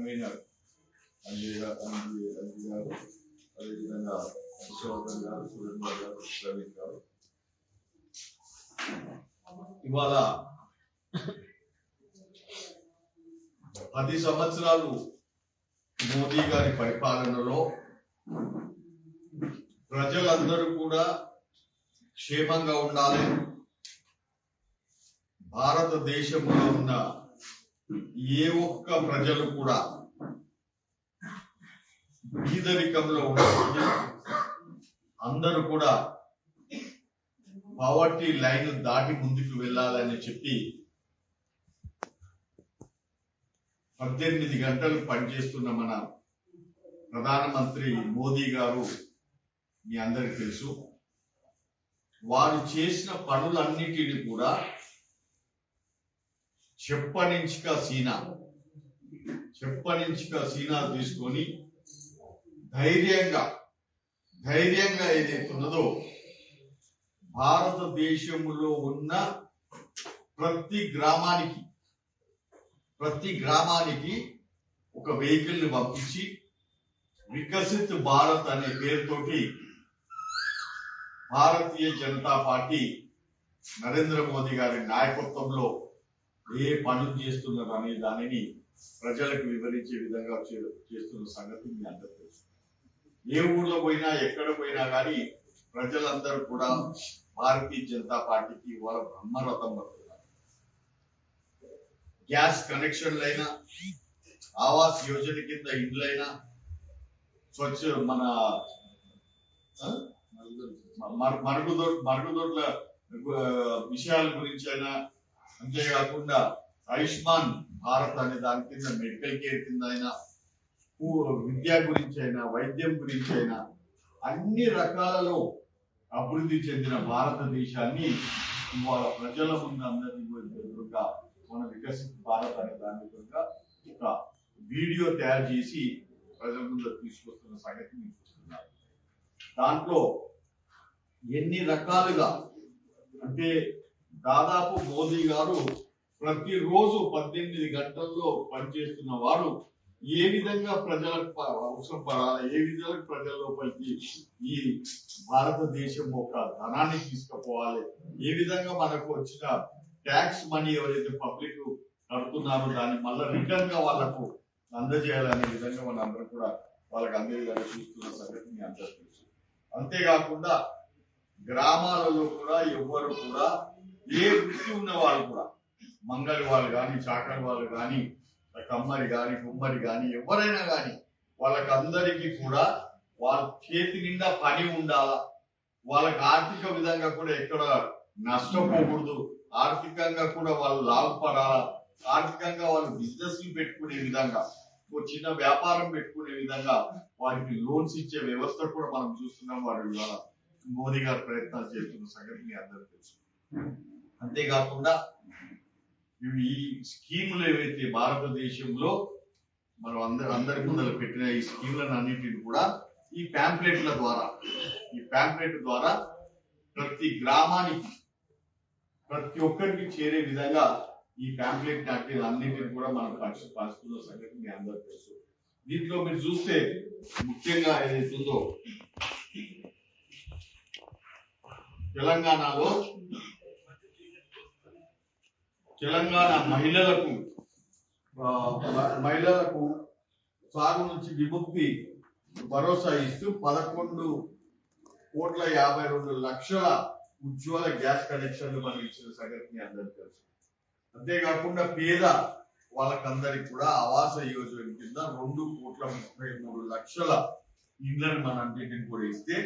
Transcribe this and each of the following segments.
Convener Anjay గారు అంజయ్ అంజయ్ గారు అదేవిధంగా విశ్వవర్ధన్ గారు సురేంద్ర గారు ప్రవీణ్ గారు ఇవాళ పది సంవత్సరాలు మోదీ గారి పరిపాలనలో ప్రజలందరూ కూడా క్షేమంగా ఉండాలి. భారతదేశంలో ఉన్న ఏ ఒక్క ప్రజలు కూడా బీదరికంలో ఉండకూడదు. అందరూ కూడా పవర్టీ లైన్ దాటి ముందుకు వెళ్ళాలని చెప్పి పద్దెనిమిది గంటలు పనిచేస్తున్న మన ప్రధానమంత్రి మోదీ గారు మీ అందరికి తెలుసు. వారు చేసిన పనులన్నిటిని కూడా చెప్పనించిక సీనా. చెప్పనించుక సీనా తీసుకొని ధైర్యంగా ధైర్యంగా ఏదైతే ఉన్నదో భారతదేశంలో ఉన్న ప్రతి గ్రామానికి ప్రతి గ్రామానికి ఒక వెహికల్ని పంపించి వికసిత్ భారత్ అనే పేరుతోటి భారతీయ జనతా పార్టీ నరేంద్ర మోదీ గారి నాయకత్వంలో ఏ పనులు చేస్తున్నారు అనే దానిని ప్రజలకు వివరించే విధంగా చేస్తున్న సంగతి మీ అందరికీ తెలుసు. ఏ ఊర్లో పోయినా ఎక్కడ పోయినా కానీ ప్రజలందరూ కూడా భారతీయ జనతా పార్టీకి వాళ్ళ బ్రహ్మరథం పడుతున్నారు గ్యాస్ కనెక్షన్లైనా ఆవాస్ యోజన కింద ఇండ్లైనా స్వచ్ఛ మన మరుగుదొడ్ మరుగుదొడ్ల. విషయాల గురించి అయినా అంతేకాకుండా ఆయుష్మాన్ భారత్ అనే దాని కింద మెడికల్ కేర్ కింద అయినా విద్య గురించి అయినా వైద్యం గురించి అయినా అన్ని రకాలలో అభివృద్ధి చెందిన భారతదేశాన్ని వాళ్ళ ప్రజల ముందు అందరినీ ఎదురుగా మన వికసిత భారత్ అనే దాని ఎదురుగా ఒక వీడియో తయారు చేసి ప్రజల ముందు తీసుకొస్తున్న సంగతి మీరు చూస్తున్నారు దాంట్లో ఎన్ని రకాలుగా అంటే దాదాపు మోదీ గారు ప్రతిరోజు పద్దెనిమిది గంటల్లో పనిచేస్తున్న వారు ఏ విధంగా ప్రజలకు ప- అవసరం పడాలి ఏ విధంగా ప్రజల లోపలికి ఈ భారతదేశం ఒక ధనాన్ని తీసుకుపోవాలి ఏ విధంగా మనకు వచ్చిన ట్యాక్స్ మనీ ఎవరైతే పబ్లిక్ కడుతున్నారో దాన్ని మళ్ళీ రిటర్న్గా వాళ్ళకు అందజేయాలనే విధంగా మన అందరం కూడా వాళ్ళకి అందే విధంగా చూస్తున్న సంగతి మీ తెలుసు. అంతేకాకుండా గ్రామాలలో కూడా ఎవ్వరు కూడా ఏ వృత్తి ఉన్న వాళ్ళు కూడా మంగళి వాళ్ళు కానీ చాకర్ వాళ్ళు కానీ కమ్మరి కానీ కుమ్మరి కానీ ఎవరైనా కానీ వాళ్ళకి అందరికీ కూడా వాళ్ళ చేతి నిండా పని ఉండాలా? వాళ్ళకి ఆర్థిక విధంగా కూడా ఎక్కడ నష్టపోకూడదు. ఆర్థికంగా కూడా వాళ్ళు లాభపడాలా? ఆర్థికంగా వాళ్ళు బిజినెస్ పెట్టుకునే విధంగా ఓ చిన్న వ్యాపారం పెట్టుకునే విధంగా వారికి లోన్స్ ఇచ్చే వ్యవస్థ కూడా మనం చూస్తున్నాం. వారి ద్వారా మోదీ గారు ప్రయత్నాలు చేస్తున్న సంగతి మీ అందరికీ తెలుసు. అంతేకాకుండా ఇవి ఈ స్కీములు ఏవైతే భారతదేశంలో మనం అందరు అందరి ముందర పెట్టిన ఈ స్కీములను అన్నింటిని కూడా ఈ ప్యాంప్లెట్ల ద్వారా ఈ ప్యాంప్లెట్ ద్వారా ప్రతి గ్రామానికి ప్రతి ఒక్కరికి చేరే విధంగా ఈ ప్యాంప్లెట్ అంటే అన్నింటిని కూడా మనం పంచు పంచుతున్న సంగతి మీ అందరికీ తెలుసు దీంట్లో మీరు చూస్తే ముఖ్యంగా ఏదైతుందో తెలంగాణలో తెలంగాణ మహిళలకు మహిళలకు సాగు నుంచి విముక్తి భరోసా ఇస్తూ పదకొండు కోట్ల యాభై రెండు లక్షల ఉజ్వల గ్యాస్ కనెక్షన్లు మనం ఇచ్చిన సంగతిని అందరికి తెలుసు. అంతేకాకుండా పేద వాళ్ళకందరికి కూడా ఆవాస యోజన కింద రెండు కోట్ల ముప్పై మూడు లక్షల ఇండ్లను మన కూడా ఇస్తే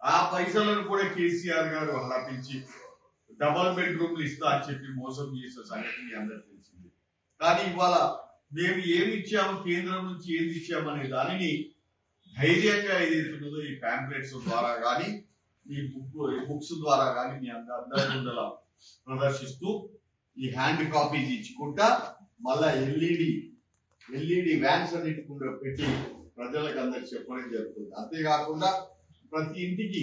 ఆ పైసలను కూడా కేసీఆర్ గారు నటించి డబల్ బెడ్రూమ్లు ఇస్తా అని చెప్పి మోసం చేసిన సంగతి మీ అందరికి తెలిసింది. కానీ ఇవాళ మేము ఏమి ఇచ్చాము కేంద్రం నుంచి ఏది ఇచ్చామనే దానిని ధైర్యంగా ఏదైతున్నదో ఈ ప్యాంప్లెట్స్ ద్వారా కానీ ఈ బుక్ బుక్స్ ద్వారా కానీ మీ అంద- అందరి ముందర ప్రదర్శిస్తూ ఈ హ్యాండ్ కాపీస్ ఇచ్చుకుంటా మళ్ళా ఎల్ఈడి ఎల్ఈడి వ్యాన్స్ అన్నిటి కూడా పెట్టి ప్రజలకు అందరికి చెప్పడం జరుగుతుంది. అంతేకాకుండా ప్రతి ఇంటికి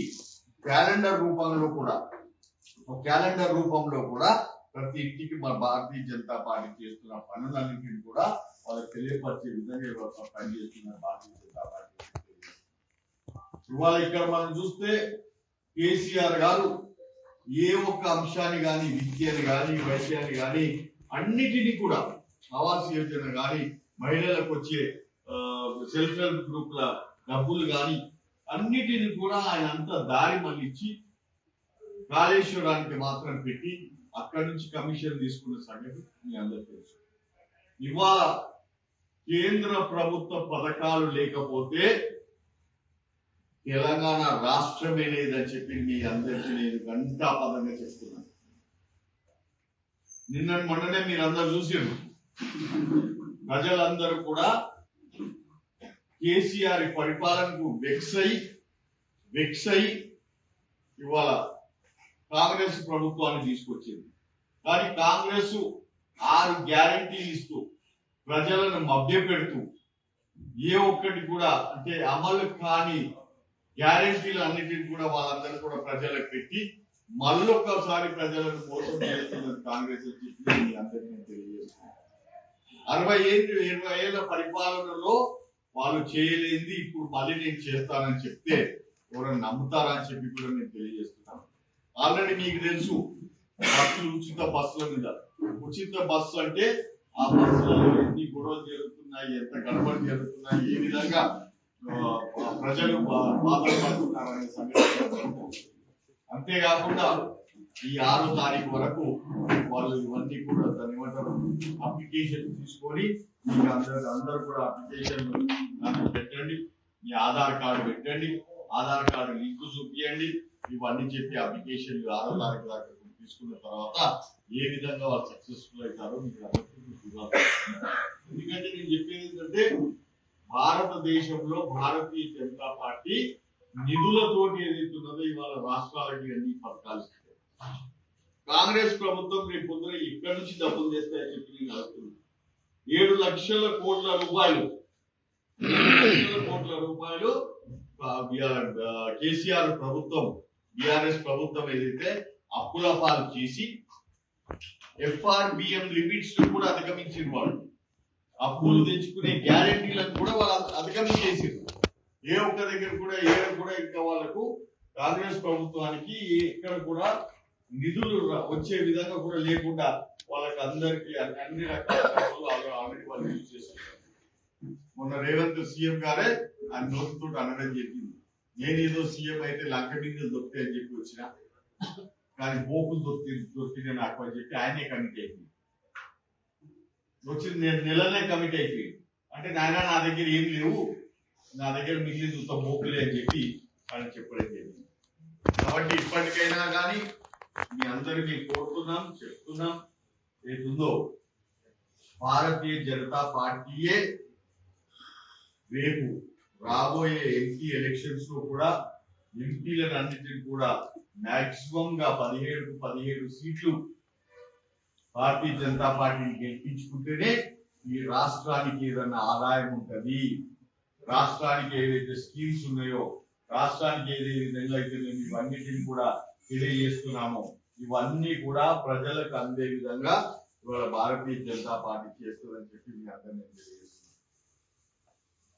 క్యాలెండర్ రూపంలో కూడా ఒక క్యాలెండర్ రూపంలో కూడా ప్రతి ఇంటికి మన భారతీయ జనతా పార్టీ చేస్తున్న పనులన్నింటినీ కూడా వాళ్ళకి తెలియపరిచే విధంగా ఇవాళ పనిచేస్తున్న భారతీయ జనతా పార్టీ ఇవాళ ఇక్కడ మనం చూస్తే కేసీఆర్ గారు ఏ ఒక్క అంశాన్ని కానీ విద్యని కానీ వైద్యాన్ని కానీ అన్నిటినీ కూడా ఆవాస్ యోజన కానీ మహిళలకు వచ్చే సెల్ఫ్ హెల్ప్ గ్రూప్ల డబ్బులు కానీ అన్నిటిని కూడా ఆయన అంతా దారి మళ్ళించి కాళేశ్వరానికి మాత్రం పెట్టి అక్కడి నుంచి కమిషన్ తీసుకున్న సంగతి మీ అందరు తెలుసు. ఇవాళ కేంద్ర ప్రభుత్వ పథకాలు లేకపోతే తెలంగాణ రాష్ట్రమే లేదని చెప్పి మీ అందరికీ నేను గంటాపదంగా చెప్తున్నాను. నిన్న మొన్ననే మీరందరూ చూసారు ప్రజలందరూ కూడా కేసీఆర్ పరిపాలనకు వెక్స్ అయి వెక్స్ అయి ఇవాళ కాంగ్రెస్ ప్రభుత్వాన్ని తీసుకొచ్చింది. కానీ కాంగ్రెస్ ఆరు గ్యారంటీలు ఇస్తూ ప్రజలను మభ్యపెడుతూ ఏ ఒక్కటి కూడా అంటే అమలు కాని గ్యారంటీలు అన్నిటిని కూడా వాళ్ళందరూ కూడా ప్రజలకు పెట్టి మళ్ళొక్కసారి ప్రజలను మోసం చేస్తున్నది కాంగ్రెస్ అని చెప్పి మీ అందరికీ నేను తెలియజేస్తున్నాను అరవై ఏళ్ళు ఇరవై ఏళ్ళ పరిపాలనలో వాళ్ళు చేయలేంది ఇప్పుడు మళ్ళీ నేను చేస్తానని చెప్తే ఎవరైనా నమ్ముతారా అని చెప్పి కూడా నేను తెలియజేస్తున్నాను ఆల్రెడీ మీకు తెలుసు బస్సులు ఉచిత బస్సుల మీద ఉచిత బస్సు అంటే ఆ బస్సులలో ఎన్ని గొడవలు జరుగుతున్నాయి ఎంత గడబడి జరుగుతున్నాయి ఏ విధంగా ప్రజలు బాధపడుతున్నారనే సంగతి. అంతేకాకుండా ఈ ఆరో తారీఖు వరకు వాళ్ళు ఇవన్నీ కూడా దాని ఏమంటారు అప్లికేషన్ తీసుకొని మీకు అందరు అందరూ కూడా అప్లికేషన్ పెట్టండి మీ ఆధార్ కార్డు పెట్టండి ఆధార్ కార్డు లింక్ చూపించండి ఇవన్నీ చెప్పి అప్లికేషన్ ఆరో తారీఖు దాకా తీసుకున్న తర్వాత ఏ విధంగా వాళ్ళు సక్సెస్ఫుల్ అవుతారో మీకు ఎందుకంటే నేను చెప్పేది ఏంటంటే భారతదేశంలో భారతీయ జనతా పార్టీ నిధులతోటి ఏదైతున్నదో ఇవాళ రాష్ట్రాలకి అన్ని పథకాలు కాంగ్రెస్ ప్రభుత్వం రేపు పొద్దున ఇక్కడి నుంచి డబ్బులు తెస్తాయని చెప్పి నేను అడుగుతున్నాను ఏడు లక్షల కోట్ల రూపాయలు లక్షల కోట్ల రూపాయలు కేసీఆర్ ప్రభుత్వం బిఆర్ఎస్ ప్రభుత్వం ఏదైతే అప్పుల పాలు చేసి ఎఫ్ఆర్బిఎం లిమిట్స్ కూడా అధిగమించిన వాళ్ళు. అప్పులు తెచ్చుకునే గ్యారంటీలను కూడా వాళ్ళు అధిగమించేసారు ఏ ఒక్క దగ్గర కూడా ఏ కూడా ఇంకా వాళ్ళకు కాంగ్రెస్ ప్రభుత్వానికి ఎక్కడ కూడా నిధులు వచ్చే విధంగా కూడా లేకుండా వాళ్ళకి అందరికి అన్ని రకాల ఆల్రెడీ వాళ్ళు యూజ్ చేస్తున్నారు. మొన్న రేవంత్ సీఎం గారే ఆయన నోటితో అనడం చెప్పింది నేను ఏదో సీఎం అయితే లంక బిందెలు అని చెప్పి వచ్చిన కానీ బోకులు దొరికి దొరికింది నాకు అని చెప్పి ఆయనే కమిట్ అయిపోయింది. వచ్చిన నేను నెలనే కమిట్ అయిపోయింది. అంటే నాయన నా దగ్గర ఏం లేవు. నా దగ్గర మిగిలిన చూస్తా మోకులే అని చెప్పి ఆయన చెప్పడం జరిగింది. కాబట్టి ఇప్పటికైనా కానీ మీ అందరినీ కోరుతున్నాం చెప్తున్నాం. ఏదుందో భారతీయ జనతా పార్టీయే రేపు రాబోయే ఎంపీ ఎలక్షన్స్లో కూడా ఎంపీలన్నింటినీ కూడా మాక్సిమం గా పదిహేడు పదిహేడు సీట్లు భారతీయ జనతా పార్టీని గెలిపించుకుంటేనే ఈ రాష్ట్రానికి ఏదైనా ఆదాయం ఉంటది. రాష్ట్రానికి ఏదైతే స్కీమ్స్ ఉన్నాయో రాష్ట్రానికి ఏదే విధంగా అయితే మేము ఇవన్నిటిని కూడా తెలియజేస్తున్నామో ఇవన్నీ కూడా ప్రజలకు అందే విధంగా ఇవాళ భారతీయ జనతా పార్టీ చేస్తుందని చెప్పి మీ అందరినీ తెలియజేస్తున్నాను.